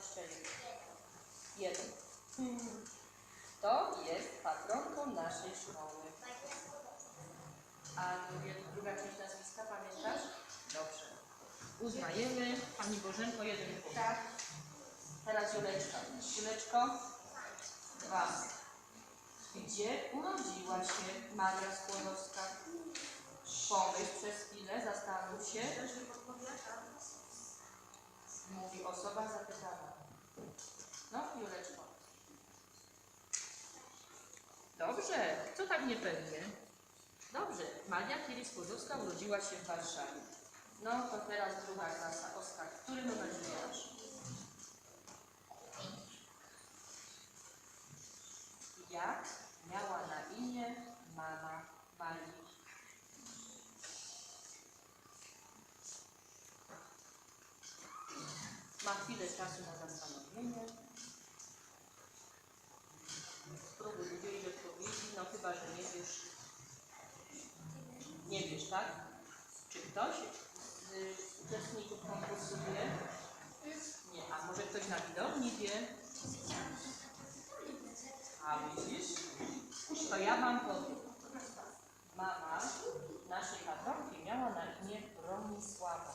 21. Jeden. To jest patronką naszej szkoły. A druga część nazwiska pamiętasz? Dobrze. Uznajemy. Pani Bożenko, jeden punkt. Tak. Teraz Juleczka. Juleczko, dwa. Gdzie urodziła się Maria Skłodowska? Pomyśl przez chwilę, zastanów się. Mówi osoba zapytana. No, Juleczko. Dobrze, co tak niepewnie? Dobrze, Maria Curie-Skłodowska urodziła się w Warszawie. No, to teraz druga klasa. Oskar, który numer wybierasz? Jak miała na imię mama Marii? Ma chwilę czasu na zastanowienie. Wiesz. Nie wiesz, tak? Czy ktoś z uczestników konkursu wie? Nie, a może ktoś na widowni wie? A widzisz? To ja wam powiem. Mama naszej patronki miała na imię Bronisława.